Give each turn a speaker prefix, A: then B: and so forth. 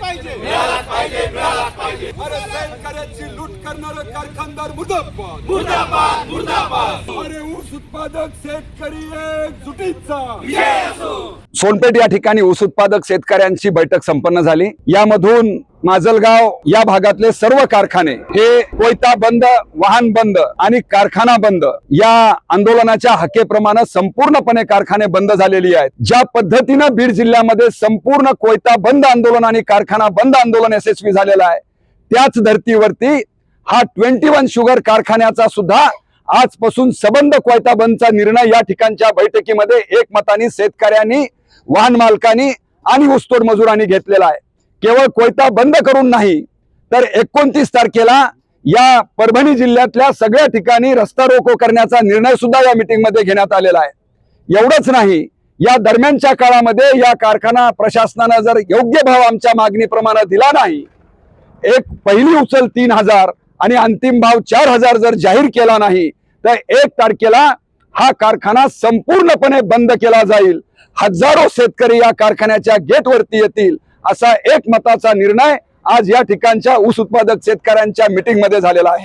A: पाहिजे.
B: अरे शेतकऱ्याची लूट करणारे कारखानदार मुर्दाबाद.
A: मुर्दाबाद मुर्दाबाद.
B: अरे ऊस उत्पादक शेतकरी
C: सोनपेठ या ठिकाणी ऊस उत्पादक शेतकऱ्यांची बैठक संपन्न झाली. यामधून माजलगाव या भागातले सर्व कारखाने हे कोयता बंद वाहन बंद आणि कारखाना बंद या आंदोलनाच्या हकेप्रमाणे संपूर्णपणे कारखाने बंद झालेली आहेत. ज्या पद्धतीनं बीड जिल्ह्यामध्ये संपूर्ण कोयता बंद आंदोलन आणि कारखाना बंद आंदोलन यशस्वी झालेलं आहे त्याच धर्तीवरती हा ट्वेंटी वन शुगर कारखान्याचा सुद्धा आजपासून सबंध कोयता बंदचा निर्णय या ठिकाणच्या बैठकीमध्ये एकमताने शेतकऱ्यांनी वाहन मालकांनी आणि ऊसतोड मजुरांनी घेतलेला आहे. केवळ कोयता बंद करून नाही तर एकोणतीस तारखेला या परभणी जिल्ह्यातल्या सगळ्या ठिकाणी रस्ता रोको करण्याचा निर्णय सुद्धा या मीटिंगमध्ये घेण्यात आलेला आहे. एवढंच नाही या दरम्यानच्या काळामध्ये या कारखाना प्रशासनानं जर योग्य भाव आमच्या मागणीप्रमाणे दिला नाही एक पहिली उचल तीन हजार आणि अंतिम भाव चार हजार जर जाहीर केला नाही तर एक तारखेला हा कारखाना संपूर्णपणे बंद केला जाईल. हजारो शेतकरी या कारखान्याच्या गेटवरती येतील. असा एक मताचा निर्णय आज या ठिकाणच्या ऊस उत्पादक शेतकऱ्यांच्या मीटिंगमध्ये झालेला आहे.